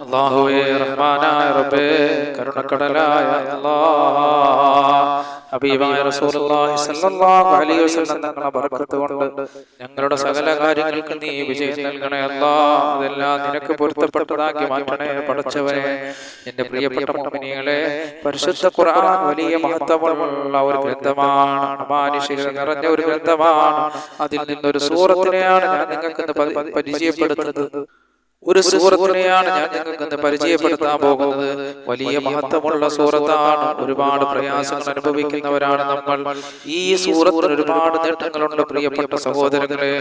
റഹ്മാനായ റബ്ബേ ഹബീബായ റസൂലുള്ളാഹി അലൈഹി വസല്ലം കൊണ്ട് ഞങ്ങളുടെ സകല കാര്യങ്ങൾക്കും നീ വിജയം നൽകണേ അല്ലാ. അതെല്ലാം നിനക്ക് പൊരുത്തപ്പെട്ടതാക്കി മാറ്റണേ പഠിച്ചവരെ എന്റെ പ്രിയപ്പെട്ട മുഅ്മിനീങ്ങളെ പരിശുദ്ധ ഖുർആൻ വലിയ മഹത്വമുള്ള ഒരു ഗ്രന്ഥമാണ്. അമാനുഷികത നിറഞ്ഞ ഒരു ഗ്രന്ഥമാണ്. അതിൽ നിന്നൊരു സൂറത്തിനെയാണ് ഞാൻ നിങ്ങൾക്ക് പരിചയപ്പെടുത്തുന്നത്. ഒരു സൂറത്തിനെയാണ് ഞാൻ നിങ്ങൾക്ക് പരിചയപ്പെടുത്താൻ പോകുന്നത്. വലിയ മഹത്വമുള്ള സൂറത്താണ്. ഒരുപാട് പ്രയാസങ്ങൾ അനുഭവിക്കുന്നവരാണ് നമ്മൾ. ഈ സൂറത്തിന് ഒരുപാട് നേട്ടങ്ങളുണ്ട് പ്രിയപ്പെട്ട സഹോദരങ്ങളെ.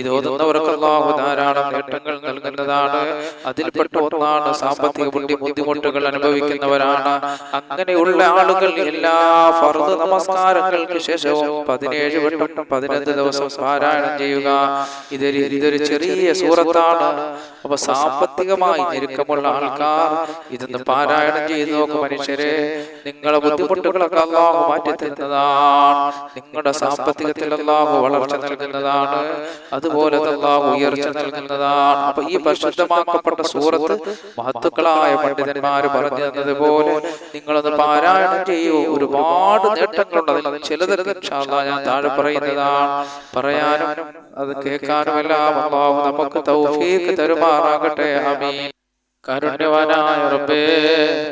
ഇത് ഓതുന്നവർക്ക് ധാരാളം നേട്ടങ്ങൾ നൽകുന്നതാണ്. അതിൽപ്പെട്ട ഒന്നാണ് സാമ്പത്തിക ബുദ്ധി ബുദ്ധിമുട്ടുകൾ അനുഭവിക്കുന്നവരാണ്. അങ്ങനെയുള്ള ആളുകൾ എല്ലാ ഫർദ് നമസ്കാരങ്ങൾക്ക് ശേഷവും പതിനേഴ് വട്ടം പതിനഞ്ച് ദിവസം പാരായണം ചെയ്യുക. ഇതൊരു ഇതൊരു ചെറിയ സൂറത്താണ്. അപ്പൊ സാമ്പത്തികമായി ഞെരുക്കമുള്ള ആൾക്കാർ ഇതൊന്ന് പാരായണം ചെയ്തു നോക്കും മനുഷ്യരെ നിങ്ങളെ ബുദ്ധിമുട്ടുകളൊക്കെ അള്ളാഹു മാറ്റി തരുന്നതാണ് നിങ്ങളുടെ സാമ്പത്തികത്തിൽ അള്ളാഹു വളർച്ച നൽകുന്നതാണ്. അതുപോലെ അള്ളാഹു ഉയർച്ച നൽകുന്നതാണ്. അപ്പൊ ഈ പരിശുദ്ധമാക്കപ്പെട്ട സൂറത്ത് മഹത്തുക്കളായ പണ്ഡിതന്മാർ പറഞ്ഞു തന്നതുപോലെ നിങ്ങളത് പാരായണം ചെയ്യൂ. ഒരുപാട് നേട്ടങ്ങളുണ്ട്. അതിൽ അല്ലാഹ് ഞാൻ താഴെ പറയുന്നതാണ്. പറയാനും അത് കേൾക്കാനും എല്ലാം നമുക്ക് തൗഫീഖ് തരുമാറാകട്ടെ അമീൻ കാരുണ്യവാനായ റബ്ബേ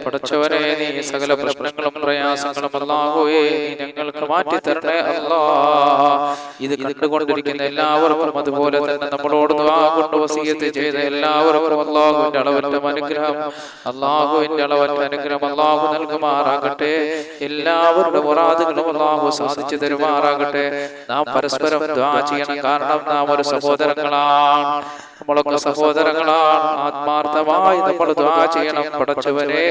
പടച്ചവനെ നീ സകല പ്രശ്നങ്ങളും പ്രയാസങ്ങളും അല്ലാഹുവേ നീ ഞങ്ങൾക്ക് മാറ്റി തരണേ അല്ലാ. ഇത് കണ്ടുകൊണ്ടിരിക്കുന്ന എല്ലാവർക്കും അതുപോലെ തന്നെ നമ്മളോട് കൊണ്ട് വസീയത്ത് ചെയ്ത എല്ലാവർക്കും അല്ലാഹുവിന്റെ അളവറ്റ അനുഗ്രഹം. അല്ലാഹുവിന്റെ അളവറ്റ അനുഗ്രഹം അല്ലാഹു നൽകുമാറാകട്ടെ. എല്ലാവരുടെ മുറാദുകളും അല്ലാഹു സാധിച്ചു തരുമാറാകട്ടെ. നാം പരസ്പരം ദുആ ചെയ്യണം. കാരണം നാം ഒരു സഹോദരങ്ങളാണ്. നമ്മളൊക്കെ സഹോദരങ്ങളാണ്. ആത്മാർത്ഥമായി നമ്മൾ ദ്വാ ചെയ്യണം പടച്ചവരെ.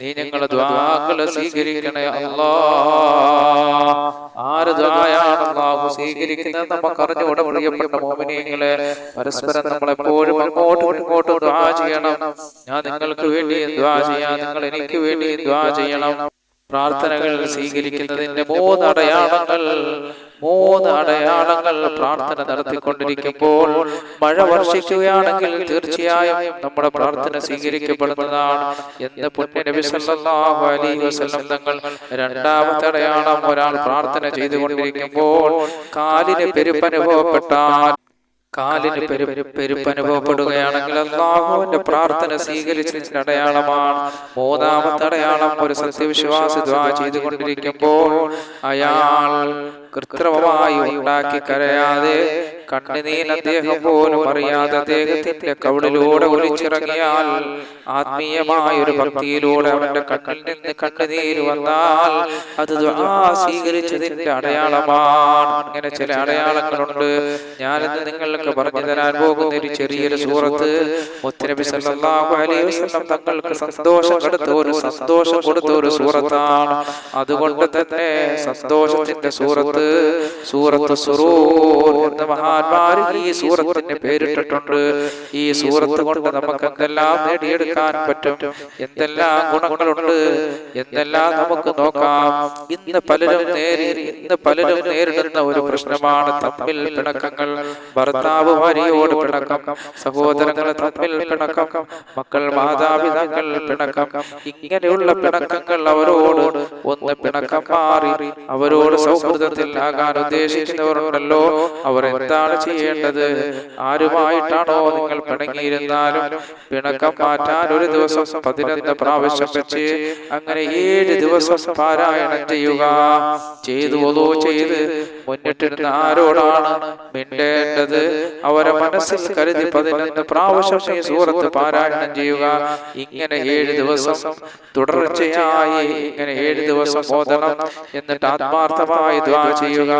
നീ ഞങ്ങളുടെ ദ്വാകളെ സ്വീകരിക്കണേ അല്ലാ. ആര് ദ്വായാണ് സ്വീകരിക്കുന്നത് നമുക്ക് അറിഞ്ഞുകൂടെ പ്രിയപ്പെട്ട മോമിനിയങ്ങളെ പരസ്പരം നമ്മളെപ്പോഴും അങ്ങോട്ടും ഇങ്ങോട്ടും ദ്വാ ചെയ്യണം. ഞാൻ നിങ്ങൾക്ക് വേണ്ടി ദ്വാ ചെയ്യാം. നിങ്ങൾ എനിക്ക് വേണ്ടി ദ്വാ ചെയ്യണം. പ്രാർത്ഥനകൾ സ്വീകരിക്കുന്നതിന്റെ മൂന്ന് അടയാളങ്ങൾ. മൂന്ന് അടയാളങ്ങൾ പ്രാർത്ഥന നടത്തിക്കൊണ്ടിരിക്കുമ്പോൾ മഴ വർഷിക്കുകയാണെങ്കിൽ തീർച്ചയായും നമ്മുടെ പ്രാർത്ഥന സ്വീകരിക്കപ്പെടുന്നതാണ് എന്ന് പുണ്യ സല്ലല്ലാഹു അലൈഹി വസല്ലം തങ്ങൾ രണ്ടാമത്തെ അടയാളം ഒരാൾ പ്രാർത്ഥന ചെയ്തുകൊണ്ടിരിക്കുമ്പോൾ കാലിന് പെരുപ്പനുഭവപ്പെട്ടാൽ കാലിന് പെരു പെരുപ്പനുഭവപ്പെടുകയാണെങ്കിൽ അള്ളാഹുവിന്റെ പ്രാർത്ഥന സ്വീകരിച്ചതിന്റെ അടയാളമാണ്. മൂന്നാമത്തെ അടയാളം ഒരു സത്യവിശ്വാസി ദ്വാ ചെയ്തുകൊണ്ടിരിക്കുമ്പോൾ അയാൾ കൃത്രിമമായി ഉണ്ടാക്കി കരയാതെ കണ്ണുനീൻ അദ്ദേഹം പോലും അറിയാതെ അദ്ദേഹത്തിന്റെ കവിളിലൂടെ ഒലിച്ചിറങ്ങിയാൽ ആത്മീയമായ ഒരു ഭക്തിയിലൂടെ അവന്റെ കണ്ണിൽ നിന്ന് കണ്ണുനീര് വന്നാൽ അത് സ്വീകരിച്ചതിന്റെ അടയാളമാണ്. അങ്ങനെ ചില അടയാളങ്ങളുണ്ട്. ഞാനിന്ന് നിങ്ങൾക്ക് പറഞ്ഞു തരാൻ പോകുന്ന ഒരു ചെറിയൊരു സൂറത്ത് മുത്തനബി സല്ലല്ലാഹു അലൈഹി വസല്ലം തങ്ങൾക്ക് സന്തോഷം കൊടുത്ത ഒരു സന്തോഷം കൊടുത്ത ഒരു സൂറത്താണ് അതുകൊണ്ട് തന്നെ സന്തോഷത്തിന്റെ സൂറത്ത് സൂറത്ത് സുറൂർ എന്ന മഹാന്മാർ ഈ സൂറത്തിന്റെ പേരിട്ടിട്ടുണ്ട്. ഈ സൂറത്ത് കൊണ്ട് നമുക്ക് എന്തെല്ലാം നേടിയെടുക്കാൻ പറ്റും? എന്തെല്ലാം ഗുണങ്ങളുണ്ട്? എന്തെല്ലാം നമുക്ക് നോക്കാം? ഇന്ന് പലരും നേരി ഇന്ന് പലരും നേരിടുന്ന ഒരു പ്രശ്നമാണ് തമ്മിൽ പിണക്കങ്ങൾ. ഭർത്താവ് ഭാര്യയോട് പിണക്കം സഹോദരങ്ങൾ തമ്മിൽ പിണക്കം മക്കൾ മാതാപിതാക്കൾ പിണക്കം. ഇങ്ങനെയുള്ള പിണക്കങ്ങൾ അവരോട് ഒന്ന് പിണക്കം മാറി അവരോട് സൗഹൃദത്തിൽ ആകാൻ ഉദ്ദേശിക്കുന്നവരുണ്ടല്ലോ. അവർ എന്താണ് ചെയ്യേണ്ടത്? ആരുമായിട്ടാണോ നിങ്ങൾ പിണങ്ങിയിരുന്നാലും പിണക്കം മാറ്റാൻ ഒരു ദിവസം പതിനൊന്ന് പ്രാവശ്യം വെച്ച് അങ്ങനെ ഏഴ് ദിവസം പാരായണം ചെയ്യുക. ചെയ്തു ചെയ്ത് മുന്നിട്ടിരുന്ന ആരോടാണ് മിണ്ടേണ്ടത്? അവരെ മനസ്സിൽ കരുതി പതിനൊന്ന് പ്രാവശ്യം ഈ സൂറത്ത് പാരായണം ചെയ്യുക. ഇങ്ങനെ ഏഴ് ദിവസം തുടർച്ചയായി ഇങ്ങനെ ഏഴ് ദിവസം ഓതണം എന്നിട്ട് ആത്മാർത്ഥമായി ദ്വാ ചെയ്യുക.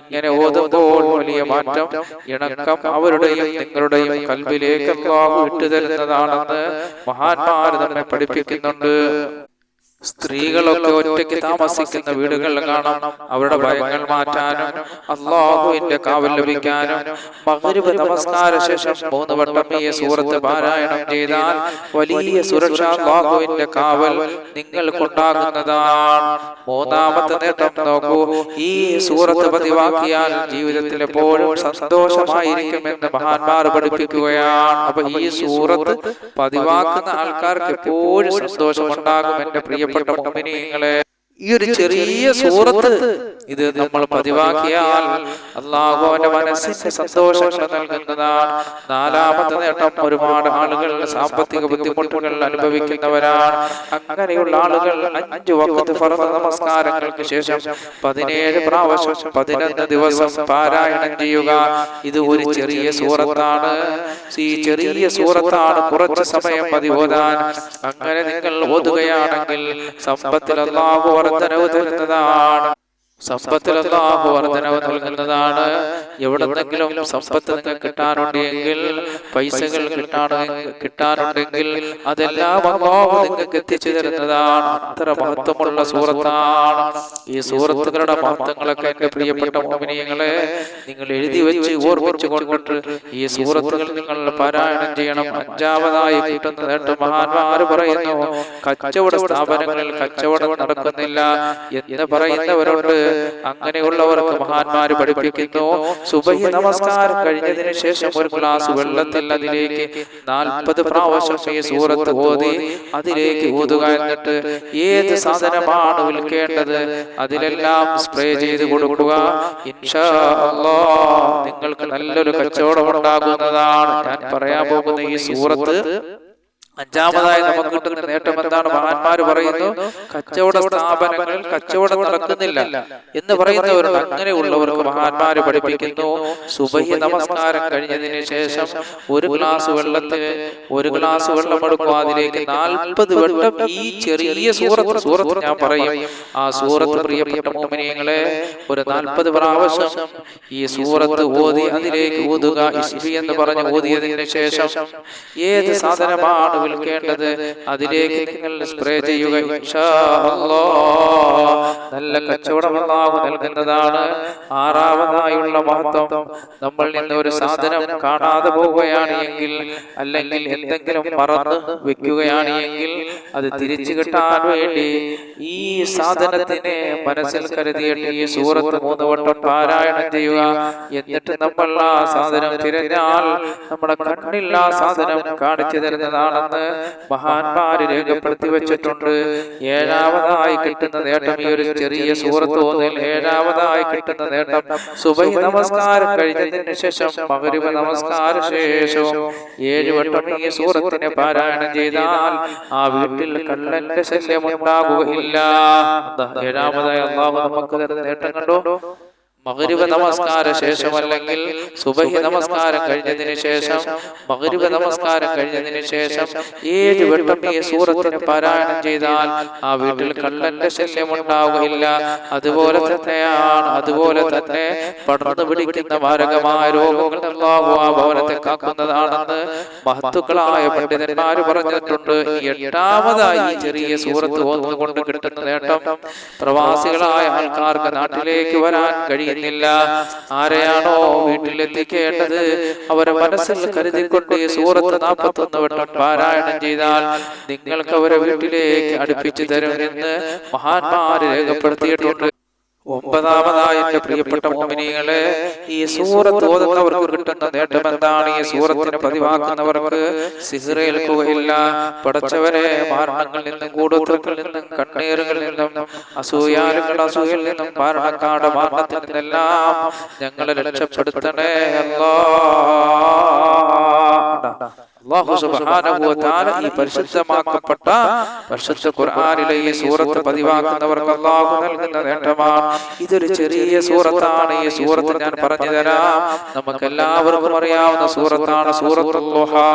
ഇങ്ങനെ ഓതുമ്പോൾ വലിയ മാറ്റം ഇണക്കം അവരുടെയും നിങ്ങളുടെയും കൽവിലേക്ക് ഇട്ടുതരുന്നതാണെന്ന് മഹാന്മാർ നമ്മെ പഠിപ്പിക്കുന്നുണ്ട്. സ്ത്രീകളൊക്കെ ഒറ്റയ്ക്ക് താമസിക്കുന്ന വീടുകൾ കാണാം. അവരുടെ ഭയങ്ങൾ മാറ്റാനും അള്ളാഹുവിന്റെ കാവൽ ലഭിക്കാനും മകരിബ് നമസ്കാര ശേഷം മൂന്ന് വട്ടം ഈ സൂറത്ത് പാരായണം ചെയ്താൽ വലിയ സുരക്ഷ അള്ളാഹുവിന്റെ കാവൽ നിങ്ങൾക്കുണ്ടാകുന്നതാണ്. മൂന്നാമത്തെ നേട്ടം നോക്കൂ. ഈ സൂറത്ത് പതിവാക്കിയാൽ ജീവിതത്തിൽ എപ്പോഴും സന്തോഷമായിരിക്കുമെന്ന് മഹാന്മാർ പഠിപ്പിക്കുകയാണ്. അപ്പൊ ഈ സൂറത്ത് പതിവാക്കുന്ന ആൾക്കാർക്ക് എപ്പോഴും സന്തോഷമുണ്ടാകും. എന്റെ പ്രിയപ്പെട്ട മോമിനിയങ്ങളെ ഈ ഒരു ചെറിയ സൂറത്ത് ഇത് നമ്മൾ പതിവാക്കിയാൽ അള്ളാഹു മനസ്സിന്റെ സന്തോഷം സന്തോഷങ്ങൾ നൽകുന്നതാണ്. നാലാമത്തെ നേട്ടം ഒരുപാട് ആളുകൾ സാമ്പത്തിക ബുദ്ധിമുട്ടുകൾ അനുഭവിക്കുന്നവരാണ്. അങ്ങനെയുള്ള ആളുകൾ അഞ്ചു വക്കത്ത് ഫർദ് നമസ്കാരങ്ങൾക്ക് ശേഷം പതിനേഴ് പ്രാവശ്യം പതിനൊന്ന് ദിവസം പാരായണം ചെയ്യുക. ഇത് ഒരു ചെറിയ സൂറത്താണ്. ഈ ചെറിയ സൂറത്താണ് കുറച്ച് സമയം മതി ഓതാൻ. അങ്ങനെ നിങ്ങൾ ഓതുകയാണെങ്കിൽ സമ്പത്തിൽ അള്ളാഹു വർധനവ് തരുന്നതാണ്. സമ്പത്തിൽ അള്ളാഹു വർധനവ് നൽകുന്നതാണ്. എവിടെന്നെങ്കിലും സമ്പത്ത് കിട്ടാനുണ്ടെങ്കിൽ പൈസകൾ കിട്ടാനുണ്ടെങ്കിൽ അതെല്ലാം അള്ളാഹു നിങ്ങൾക്ക് എത്തിച്ചു തരുന്നതാണ്. അത്ര മഹത്വമുള്ള സൂറത്താണ്. ഈ സൂറത്തുകളുടെ മഹത്വങ്ങളൊക്കെ എന്റെ പ്രിയപ്പെട്ട മോമിനിയങ്ങളെ നിങ്ങൾ എഴുതി വെച്ച് ഓർമ്മിച്ചു കൊണ്ടിട്ട് ഈ സൂറത്തുകൾ നിങ്ങൾ പാരായണം ചെയ്യണം. അഞ്ചാമതായി കിട്ടുന്ന നേട്ടം മഹാന്മാര് പറയുന്നു കച്ചവട സ്ഥാപനങ്ങളിൽ കച്ചവടം നടക്കുന്നില്ല എന്ന് പറയുന്നവരോട് അങ്ങനെയുള്ളവർക്ക് മഹാന്മാര് പഠിപ്പിക്കുന്നു. സുബഹി നമസ്കാരം കഴിഞ്ഞതിന് ശേഷം ഒരു ഗ്ലാസ് വെള്ളത്തിൽ അതിലേക്ക് നാൽപ്പത് പ്രാവശ്യം ഈ സൂറത്ത് ഓതി അതിലേക്ക് ഓതുക എന്നിട്ട് ഏത് സാധനമാണ് വിൽക്കേണ്ടത് അതിലെല്ലാം സ്പ്രേ ചെയ്ത് കൊടുക്കുക. ഇൻഷാ നിങ്ങൾക്ക് നല്ലൊരു കച്ചവടം ഉണ്ടാകുന്നതാണ് ഞാൻ പറയാൻ പോകുന്ന ഈ സൂറത്ത്. അഞ്ചാമതായി നമുക്ക് കിട്ടുന്ന നേട്ടം എന്താണ്? മഹാന്മാര് പറയുന്നു കച്ചവട സ്ഥാപനങ്ങളിൽ കച്ചവടം നടക്കുന്നില്ല. എന്ന് പറയുന്നവരുണ്ട്. അങ്ങനെയുള്ളവർക്ക് മഹാന്മാര് പഠിപ്പിക്കുന്നു. സുബഹി നമസ്കാരം കഴിഞ്ഞതിന് ശേഷം ഒരു ഗ്ലാസ് വെള്ളത്തിൽ ഒരു ഗ്ലാസ് വെള്ളം എടുക്കും അതിലേക്ക് നാൽപ്പത് വെള്ളം ഈ ചെറിയ സൂറത്ത് സൂറത്ത് ഞാൻ പറയും. ആ സൂറത്ത് പ്രിയപ്പെട്ട മോമിനിയങ്ങളെ ഒരു നാൽപ്പത് പ്രാവശ്യം ഈ സൂറത്ത് ഓതി അതിലേക്ക് ഓതുക എന്ന് പറഞ്ഞ് ഓതിയതിന് ശേഷം ഏത് സാധനമാണ് വിൽക്കേണ്ടത് അതിലേക്ക് നിങ്ങൾ സ്പ്രേ ചെയ്യുക. നല്ല കച്ചവടം അല്ലാഹു നൽകുന്നതാണ്. ആറാമതായുള്ള മഹത്വം. നമ്മൾ നിന്ന് ഒരു സാധനം കാണാതെ പോവുകയാണ് എങ്കിൽ അല്ലെങ്കിൽ എന്തെങ്കിലും മറന്ന് വെക്കുകയാണ് എങ്കിൽ അത് തിരിച്ചു കിട്ടാൻ വേണ്ടി ഈ സാധനത്തിനെ മനസ്സിൽ കരുതിയിട്ട് ഈ സൂറത്ത് മൂന്ന് വട്ടം പാരായണം ചെയ്യുക. എന്നിട്ട് നമ്മൾ ആ സാധനം തിരഞ്ഞാൽ നമ്മുടെ കണ്ണിൽ ആ സാധനം കാണിച്ചു തരുന്നതാണെന്ന് മഹാന്മാര് രേഖപ്പെടുത്തി വെച്ചിട്ടുണ്ട് ഏഴാമതായി കിട്ടുന്ന നേട്ടം ഈ ഒരു ചെറിയ സൂറത്ത് തോന്നിൽ ഏഴാമതായി കിട്ടുന്ന നേട്ടം. സുബൈ നമസ്കാരം കഴിഞ്ഞതിന് ശേഷം മകരുവ നമസ്കാര ശേഷവും ഏഴ് വട്ടം ഈ സൂറത്തിനെ പാരായണം ചെയ്താൽ ആ വീട്ടിൽ കള്ളന്റെ ശല്യം ഉണ്ടാകുകയില്ല. അതാ ഏഴാമതായി അള്ളാഹു നമുക്ക് നേട്ടം കണ്ടോ? മകരിബ നമസ്കാര ശേഷം അല്ലെങ്കിൽ സുബഹി നമസ്കാരം കഴിഞ്ഞതിന് ശേഷം മകരുവ നമസ്കാരം കഴിഞ്ഞതിന് ശേഷം ഏഴ് വെട്ടം ഈ സൂറത്തിന് പാരായണം ചെയ്താൽ ആ വീട്ടിൽ കള്ളന്റെ ശല്യം ഉണ്ടാവുകയില്ല. അതുപോലെ തന്നെയാണ് അതുപോലെ തന്നെ പടർന്നു പിടിക്കുന്ന മാരകമായ രോഗങ്ങൾ ആ ഭവനത്തെ കാക്കുന്നതാണെന്ന് മഹത്തുക്കളായ പണ്ഡിതന്മാര് പറഞ്ഞിട്ടുണ്ട്. എട്ടാമതായി ചെറിയ സൂറത്ത് ഓന്നുകൊണ്ട് കിട്ടുന്ന നേട്ടം പ്രവാസികളായ ആൾക്കാർക്ക് നാട്ടിലേക്ക് വരാൻ കഴിയുന്നില്ല. ആരെയാണോ വീട്ടിലെത്തിക്കേണ്ടത്? അവരെ മനസ്സിൽ കരുതിക്കൊണ്ട് ഈ സൂറത്ത് നാൽപ്പത്തൊന്ന് വട്ടം പാരായണം ചെയ്താൽ നിങ്ങൾക്ക് അവരെ വീട്ടിലേക്ക് അടുപ്പിച്ചു തരും എന്ന് മഹാന്മാര് രേഖപ്പെടുത്തിയിട്ടുണ്ട്. ഒമ്പതാമതായ പ്രിയപ്പെട്ട മോമിനികളെ ഈ സൂറത്ത് ഓതുന്നവർക്ക് കിട്ടുന്ന നേട്ടം എന്താണ്? ഈ സൂറത്തിനെ പതിവാക്കുന്നവർക്ക് സിഹറേൽക്കുകയില്ല പടച്ചവരെ മരണങ്ങളിൽ നിന്നും കൂടോത്രങ്ങളിൽ നിന്നും കണ്ണീറുകളിൽ നിന്നും അസൂയാലുകളുടെ അസൂയയിൽ നിന്നും മരണക്കാട് മരണത്തിൽ നിന്നെല്ലാം ഞങ്ങളെ രക്ഷപ്പെടുത്തണേ അല്ലാ വ തആല ഈ പരിശുദ്ധമാക്കപ്പെട്ട പരിശുദ്ധ ഖുർആനിലെ ഈ സൂറത്ത് പതിവാക്കുന്നവർക്ക് അള്ളാഹു നൽകുന്ന നേട്ടമാണ്. ഇതൊരു ചെറിയ സൂറത്താണ്. ഈ സൂറത്ത് ഞാൻ പറഞ്ഞു തരാം. നമുക്ക് എല്ലാവർക്കും അറിയാവുന്ന സൂറത്താണ് സൂറത്തുൽ ളുഹാ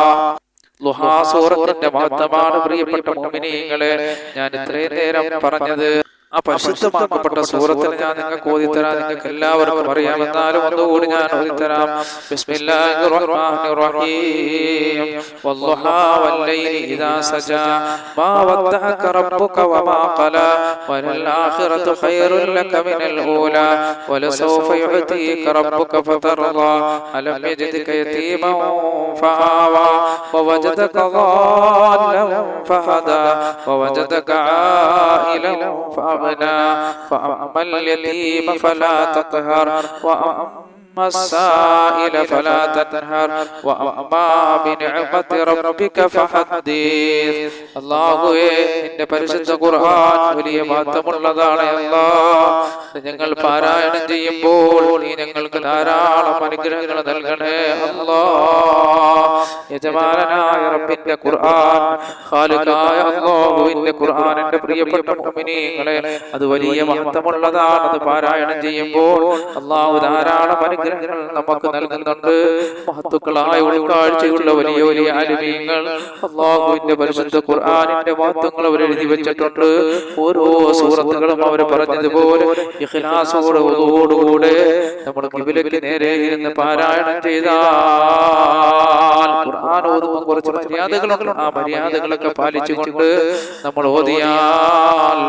ളുഹാ സൂറത്തിന്റെ മഹത്വമാണ് പ്രിയപ്പെട്ട മുഅ്മിനീങ്ങളെ ഞാൻ ഇത്രയും നേരം പറഞ്ഞത് ആ പരിശുദ്ധമാക്കപ്പെട്ട സൂറത്തിൽ ഞാൻ നിങ്ങൾക്ക് ഓതിത്തരാം നിങ്ങൾക്ക് എല്ലാവർക്കും അറിയാം എന്നാലും ഒന്നുകൂടി ഞാൻ ഓതിത്തരാം ബിസ്മില്ലാഹിർ റഹ്മാനിർ റഹീം വദ്ദുഹാ വല്ലൈലി ഇദാ സജാ മാ വദ്ദഅക റബ്ബുക വമാ ഖലാ വലൽ ആഖിറതു ഖൈറുൻ ലക മിനൽ ഊലാ വലസൗഫ യുഅതീക റബ്ബുക ഫതർളാ അലം യജിദ്ക യതീമൻ ഫആവാ ووجدك ضالا فهدى ووجدك عائلا فأغنى فأما اليتيم فلا تقهر وأما السائل فلا تنهر وأما بنعمة ربك فحدث അള്ളാഹുവേ നിന്റെ പരിശുദ്ധ ഖുർആൻ വലിയ മഹത്വമുള്ളതാണ് അല്ലാ ഞങ്ങൾ പാരായണം ചെയ്യുമ്പോൾ നീ ഞങ്ങൾക്ക് ധാരാളം അനുഗ്രഹങ്ങൾ നൽകണേ അല്ലാ യജമാനായ റബ്ബിന്റെ ഖുർആൻ ഖാലിഖായ അല്ലാഹുവിന്റെ ഖുർആൻ എൻ്റെ പ്രിയപ്പെട്ട മുഅ്മിനീങ്ങളെ അത് വലിയ മഹത്വമുള്ളതാണ് അത് പാരായണം ചെയ്യുമ്പോൾ അള്ളാഹു ധാരാളം അനുഗ്രഹങ്ങൾ നമുക്ക് നൽകുന്നുണ്ട്. മഹത്തുക്കളായ ഉൾക്കാഴ്ചയുള്ള വലിയ വലിയ അനുഭവങ്ങൾ അള്ളാഹുവിന്റെ പരിശുദ്ധ ഖുർആനിന്റെ മഹത്വങ്ങൾ അവർ എഴുതി വെച്ചിട്ടുണ്ട്. ഓരോ സൂറത്തുകളും അവർ പറഞ്ഞതുപോലെ ഇഖ്ലാസോടെ ഓതോടുകൂടെ നമ്മൾ കിബിലയ്ക്ക് നേരെ ഇരുന്ന് പാരായണം ചെയ്താൽ ഖുർആൻ ഓതുമ്പോൾ കുറച്ച് മര്യാദകളുണ്ട്. ആ മര്യാദകളൊക്കെ പാലിച്ചുകൊണ്ട് നമ്മൾ ഓതിയാൽ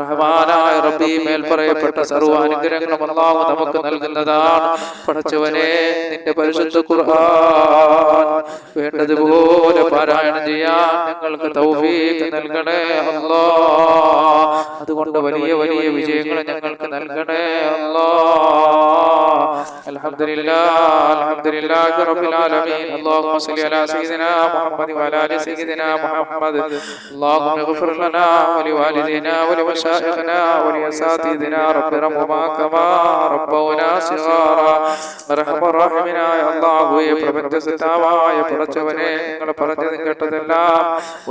റഹ്മാനായ റബ്ബി മേൽ പറയപ്പെട്ട സർവ അനുഗ്രഹങ്ങളും നമുക്ക് നൽകുന്നതാണ്. പടച്ചവനെ നിന്റെ പരിശുദ്ധ ഖുർആൻ വേണ്ടതുപോലെ പാരായണം ചെയ്യാൻ ഞങ്ങൾക്ക് തൗഫീഖ് നൽകണേ അല്ലാ. അതുകൊണ്ട് വലിയ വലിയ വിജയങ്ങൾ ഞങ്ങൾക്ക് നൽകണേ അല്ലാ. അൽഹംദുലില്ലാ അൽഹംദുലില്ലാഹി റബ്ബിൽ ആലമീൻ اللهم صل على سيدنا محمد وعلى ال سيدنا محمد اللهم اغفر لنا ولوالدينا ولمشائخنا ولاساتذتنا رب ارحمهما كما ربونا صغارا ارحم الراحمين അള്ളാഹുവെ പ്രപഞ്ചസിദ്ധാവായ പടച്ചവനെ നിങ്ങൾ പറഞ്ഞത് കേട്ടതെല്ലാം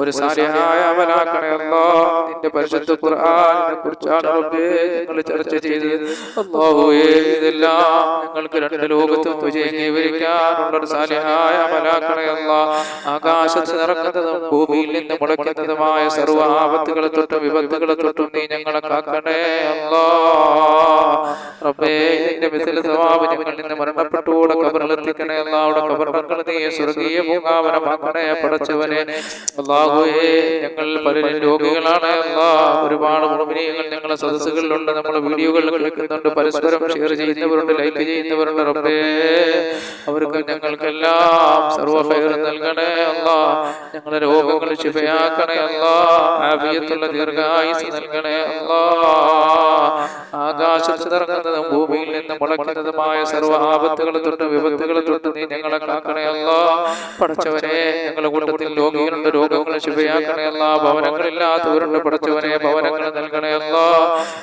ഒരു സാലിഹായ അമലാക്കണേ അല്ലോ നിന്റെ പരിശുദ്ധ ഖുർആനെ കുറിച്ചാണ് റബ്ബേ ഞങ്ങൾ ചർച്ച ചെയ്തത് അള്ളാഹുവേ ഇതെല്ലാം ഞങ്ങൾക്ക് രണ്ട് ഭൂമിയിൽ നിന്ന് മുളയ്ക്കുന്നതുമായ സർവ ആപത്തുകളെ തൊട്ടും വിപത്തുകളെ തൊട്ടും നീ ഞങ്ങളെ കാക്കണേ റബ്ബേ ഞങ്ങളിൽ അല്ലാഹുവേ ഞങ്ങൾ പലരും രോഗികളാണ് ഒരുപാട് മുഴുവനിയങ്ങൾ സദസ്സുകളിലുണ്ട്. നമ്മളെ വീഡിയോകൾ കേൾക്കുന്നുണ്ട് പരസ്പരം ഷെയർ ചെയ്യുന്നവരുണ്ട് ലൈക്ക് ചെയ്യുന്നവരുണ്ട് റബ്ബേ അവർക്ക് ഞങ്ങൾക്കെല്ലാം സർവ ഫൈർ നൽകണേ അല്ലാ. ഞങ്ങളെ രോഗങ്ങൾ ശിഫയാക്കണേ അല്ലാ. ആഫിയത്തുള്ള ദീർഘായുസ് നൽകണേ അല്ലാ. ആകാശത്ത് ഇറങ്ങുന്നതും ഭൂമിയിൽ നിന്ന് മുളയ്ക്കുന്നതുമായ സർവ ആപത്തുകളെ തൊട്ട് വിപത്തുകളെ തൊട്ട് നീ ഞങ്ങളെ കാക്കണേ അല്ലാ. പഠിച്ചവനെ ഞങ്ങളുടെ കൂട്ടത്തിൽ രോഗികളുണ്ട് രോഗങ്ങൾ ശിഫയാക്കണേ അല്ലാ. ഭവനങ്ങളില്ലാത്തവരുണ്ട് പഠിച്ചവനെ ഭവനങ്ങൾ നൽകണേ അല്ലാ.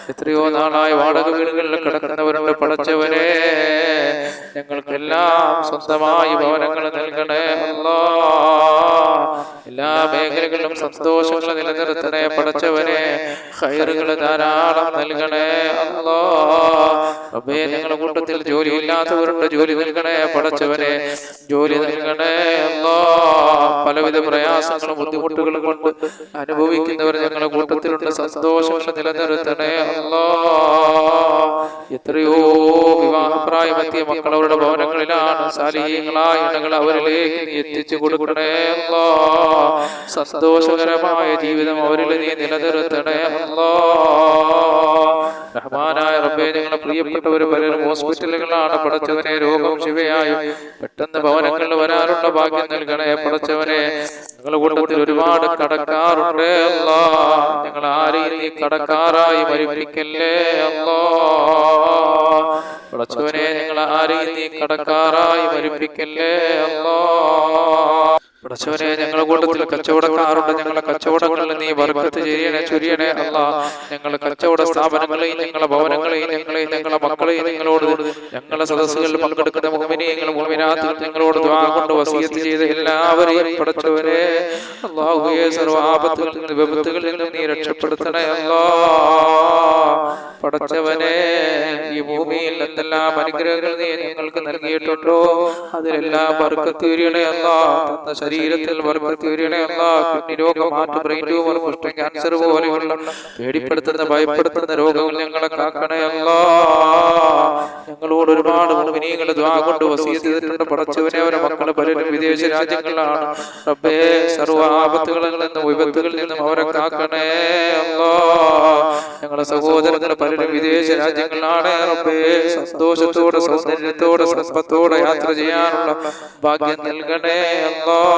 എത്രയോ നാളായി വാടക വീടുകളിൽ കിടക്കുന്നവരുണ്ട് പടച്ചവനെ. ഞങ്ങൾക്കെല്ലാം സ്വന്തമായി ഭവനങ്ങൾ നൽകണേ. അല്ലാ. എല്ലാ മേഖലകളിലും സന്തോഷങ്ങൾ നിലനിർത്തണേ പടച്ചവനെ ഹൈറുകൾ ധാരാളം നൽകണേ അല്ലാ. റബ്ബേ ഞങ്ങളുടെ കൂട്ടത്തിൽ ജോലി ഇല്ലാത്തവരുണ്ട് ജോലി നൽകണേ പടച്ചവനെ. ജോലി നൽകണേ അല്ലോ. പലവിധ പ്രയാസങ്ങളും ബുദ്ധിമുട്ടുകളും കൊണ്ട് അനുഭവിക്കുന്നവർ ഞങ്ങളുടെ കൂട്ടത്തിലുണ്ട്. സന്തോഷങ്ങൾ നിലനിർത്തണേ അല്ലോ. എത്രയോ വിവാഹപ്രായമെത്തിയ മക്കൾ അവരുടെ ഭവനങ്ങളിലാണ് സാലിഹ്യങ്ങളായ ഇണകൾ അവരിലേക്ക് നീ എത്തിച്ചു കൊടുക്കണേ അല്ലോ. സന്തോഷകരമായ ജീവിതം അവരിൽ നീ നിലനിർത്തണേ അല്ലാ. റഹ്മാനായ റബ്ബേ ഞങ്ങളെ പ്രിയപ്പെട്ടവർ പലരും ഹോസ്പിറ്റലുകളാണ് പടച്ചവനെ രോഗം ശിവയായും. പെട്ടെന്ന് ഭവനങ്ങളിൽ വരാനുള്ള ഭാഗ്യം നൽകണേ പടച്ചവനെ. ഞങ്ങളുടെ കൂട്ടത്തിൽ ഒരുപാട് കടക്കാറുണ്ട് അല്ലാ. ഞങ്ങൾ ആരെയും നീ കടക്കാറായി മരിപ്പിക്കല്ലേ അല്ലോ. പടച്ചവനെ ഞങ്ങൾ ആരെയും നീ കടക്കാറായി മരിപ്പിക്കല്ലേ അല്ലാ. പടച്ചവനെ ഞങ്ങളുടെ കൂട്ടത്തിൽ കച്ചവടക്കാരുണ്ട് ഞങ്ങളുടെ കച്ചവടങ്ങളിൽ നീ വർക്കത്ത് ചെയ്യണേ ചൊരിയണേ അല്ല. ഞങ്ങളെ കച്ചവട സ്ഥാപനങ്ങളെയും ഞങ്ങളെ ഭവനങ്ങളെയും ഞങ്ങളെയും ഞങ്ങളെ മക്കളെയും നിങ്ങളോട് ഞങ്ങളെ സദസ്സുകളിൽ പങ്കെടുക്കുന്ന മുഹമിനെയും മുഹമിനാത്തുകൾ ഞങ്ങളോട് ദ്വാ കൊണ്ട് വസീയത്ത് ചെയ്ത എല്ലാവരെയും പടച്ചവനെ അള്ളാഹുയെ സർവാപത്തുകളിൽ നിന്ന് വിപത്തുകളിൽ നിന്ന് നീ രക്ഷപ്പെടുത്തണേ അല്ലാ. പടച്ചവനെ ഈ ഭൂമിയിൽ എന്തെല്ലാം അനുഗ്രഹങ്ങൾ നീ ഞങ്ങൾക്ക് നൽകിയിട്ടുണ്ടോ? അതിലെല്ലാം ബർക്കത്ത് ഉയരണേ അല്ലാ. തന്ന ശരീരത്തിൽ ക്യാൻസർ പോലെയുള്ള പേടിപ്പെടുത്തുന്ന ഭയപ്പെടുത്തുന്ന രോഗങ്ങൾ ഞങ്ങളെ കാക്കണേ അല്ലാ ഞങ്ങളോട് ഒരുപാട് കൊണ്ട് പടച്ചവനെ അവരെ മക്കൾ പലരും വിദേശ രാജ്യങ്ങളിലാണ് റബ്ബേ സർവ ആപത്തുകളിൽ നിന്നും വിപത്തുകളിൽ നിന്നും അവരെ കാക്കണേ ഞങ്ങളുടെ സഹോദരങ്ങളെ പലരും വിദേശ രാജ്യങ്ങളിലാണ് റബ്ബേ സന്തോഷത്തോടെ സൗന്ദര്യത്തോടെ സമ്പത്തോടെ യാത്ര ചെയ്യാനുള്ള ഭാഗ്യം നൽകണേ അല്ലാ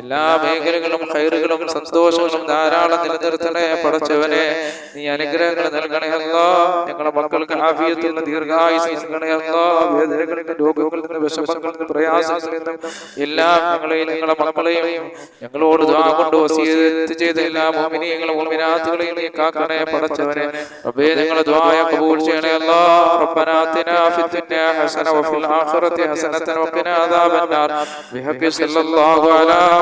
എല്ലാ മേഖലകളും ഹൈറുകളും സന്തോഷങ്ങളും ധാരാളം നിലനിർത്തണേ പടച്ചവനെ. നീ അനുഗ്രഹങ്ങൾ നൽകണേ അല്ലോ. ഞങ്ങളുടെ മക്കൾക്ക് ആഫിയത്തിൽ ദീർഘായുസ് നൽകണേ അല്ലോ. വേദനകളിൽ രോഗങ്ങളിൽ നിന്ന് വിഷമങ്ങളിൽ നിന്ന് പ്രയാസങ്ങളിൽ നിന്നും എല്ലാം ഞങ്ങളെയും ഞങ്ങളുടെ മക്കളെയും ഞങ്ങളോട് കൊണ്ട് വസീത് ചെയ്ത എല്ലാ മോമിനിയങ്ങളും മോമിനാത്തുകളെയും നീ കാക്കണേ പടച്ചവനെ. റബ്ബേ ഞങ്ങളെ ദ്വായ കബൂൾ ചെയ്യണേ അല്ലോ. റബ്ബനാത്തിന ഫിദ്ദുനിയ ഹസന വഫിൽ ആഖിറതി ഹസനതൻ വഖിനാ അദാബന്നാർ ബിഹബ്ബി സല്ലല്ലാഹു അലൈഹി